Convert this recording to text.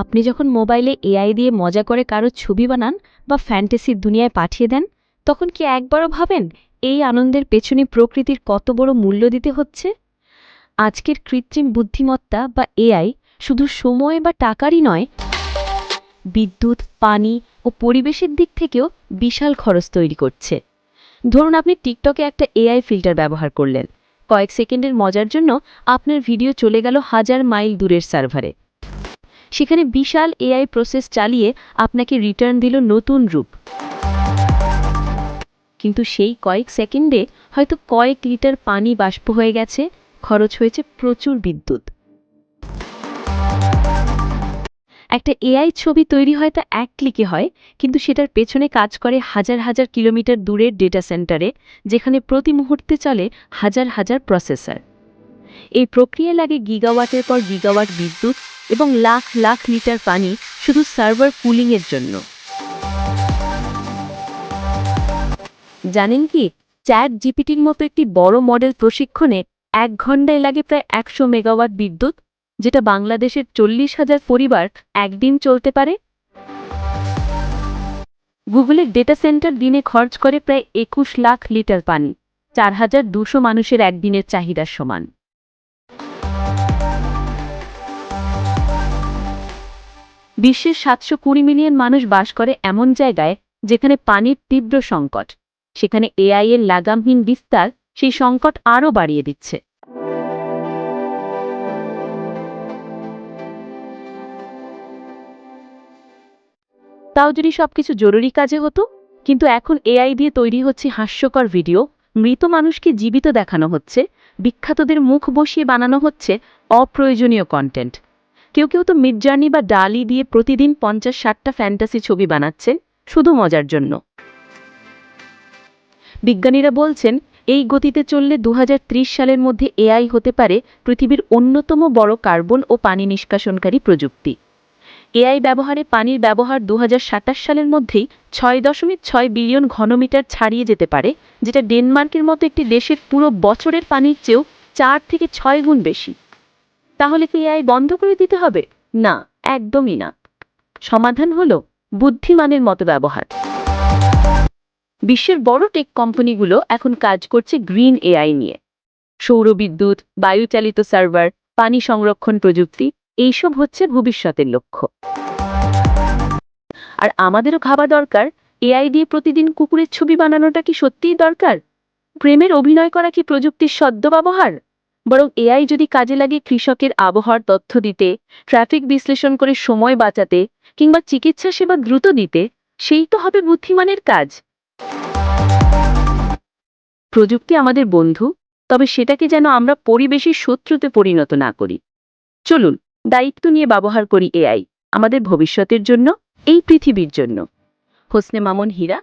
আপনি যখন মোবাইলে এআই দিয়ে মজা করে কারও ছবি বানান বা ফ্যান্টাসির দুনিয়ায় পাঠিয়ে দেন, তখন কি একবারও ভাবেন এই আনন্দের পেছনে প্রকৃতির কত বড় মূল্য দিতে হচ্ছে? আজকের কৃত্রিম বুদ্ধিমত্তা বা এআই শুধু সময় বা টাকারই নয়, বিদ্যুৎ, পানি ও পরিবেশের দিক থেকেও বিশাল খরচ তৈরি করছে। ধরুন আপনি টিকটকে একটা এআই ফিল্টার ব্যবহার করলেন। কয়েক সেকেন্ডের মজার জন্য আপনার ভিডিও চলে গেল হাজার মাইল দূরের সার্ভারে। সেখানে বিশাল এআই প্রসেস চালিয়ে আপনাকে রিটার্ন দিল নতুন রূপ। কিন্তু সেই কয়েক সেকেন্ডে হয়তো কয়েক লিটার পানি বাষ্প হয়ে গেছে, খরচ হয়েছে প্রচুর বিদ্যুৎ। একটা এআই ছবি তৈরি হয় তা এক ক্লিকে হয়, কিন্তু সেটার পেছনে কাজ করে হাজার হাজার কিলোমিটার দূরের ডেটা সেন্টারে, যেখানে প্রতি মুহূর্তে চলে হাজার হাজার প্রসেসর। এই প্রক্রিয়া লাগে গিগাওয়াটের পর গিগাওয়াট বিদ্যুৎ এবং লাখ লাখ লিটার পানি শুধু সার্ভার কুলিংয়ের জন্য। জানেন কি? চ্যাট জিপিটির মতো একটি বড় মডেল প্রশিক্ষণে এক ঘন্টায় লাগে প্রায় একশো মেগাওয়াট বিদ্যুৎ, যেটা বাংলাদেশের চল্লিশ হাজার পরিবার একদিন চলতে পারে? গুগলের ডেটা সেন্টার দিনে খরচ করে প্রায় একুশ লাখ লিটার পানি, চার হাজার দুশো মানুষের একদিনের চাহিদার সমান। বিশ্বের সাতশো কুড়ি মিলিয়ন মানুষ বাস করে এমন জায়গায় যেখানে পানির তীব্র সংকট। সেখানে এআই এর লাগামহীন বিস্তার সেই সংকট আরও বাড়িয়ে দিচ্ছে। তাও যদি সবকিছু জরুরি কাজে হতো, কিন্তু এখন এআই দিয়ে তৈরি হচ্ছে হাস্যকর ভিডিও, মৃত মানুষকে জীবিত দেখানো হচ্ছে, বিখ্যাতদের মুখ বসিয়ে বানানো হচ্ছে অপ্রয়োজনীয় কন্টেন্ট কেউ কেউ তো মিডজার্নি বা ডালি দিয়ে প্রতিদিন পঞ্চাশ ষাটটা ফ্যান্টাসি ছবি বানাচ্ছেন শুধু মজার জন্য। বিজ্ঞানীরা বলছেন, এই গতিতে চললে দু হাজার ত্রিশ সালের মধ্যে এআই হতে পারে পৃথিবীর অন্যতম বড় কার্বন ও পানি নিষ্কাশনকারী প্রযুক্তি। এআই ব্যবহারে পানির ব্যবহার দু হাজার সাতাশ সালের মধ্যেই ছয় দশমিক ছয় বিলিয়ন ঘনমিটার ছাড়িয়ে যেতে পারে, যেটা ডেনমার্কের মতো একটি দেশের পুরো বছরের পানির চেয়েও চার থেকে ছয় গুণ বেশি। তাহলে কি এআই বন্ধ করে দিতে হবে? না, একদমই না। সমাধান হলো বুদ্ধিমানের মতো ব্যবহার। বিশ্বের বড় টেক কোম্পানিগুলো এখন কাজ করছে গ্রিন এআই নিয়ে। সৌরবিদ্যুৎ, বায়ুচালিত সার্ভার পানি সংরক্ষণ প্রযুক্তি, এইসব হচ্ছে ভবিষ্যতের লক্ষ্য। আর আমাদেরও ভাবা দরকার এআই দিয়ে প্রতিদিন কুকুরের ছবি বানানোটা কি সত্যিই দরকার? প্রেমের অভিনয় করা কি প্রযুক্তির সদ্য ব্যবহার? বরং এআই যদি কাজে লাগে কৃষকের আবহাওয়ার তথ্য দিতে, ট্রাফিক বিশ্লেষণ করে সময় বাঁচাতে, কিংবা চিকিৎসা সেবা দ্রুত দিতে, সেই তো হবে বুদ্ধিমানের কাজ। প্রযুক্তি আমাদের বন্ধু, তবে সেটাকে যেন আমরা পরিবেশের শত্রুতে পরিণত না করি। চলুন, দায়িত্ব নিয়ে ব্যবহার করি এআই, আমাদের ভবিষ্যতের জন্য, এই পৃথিবীর জন্য। হোসনে মামুন হীরা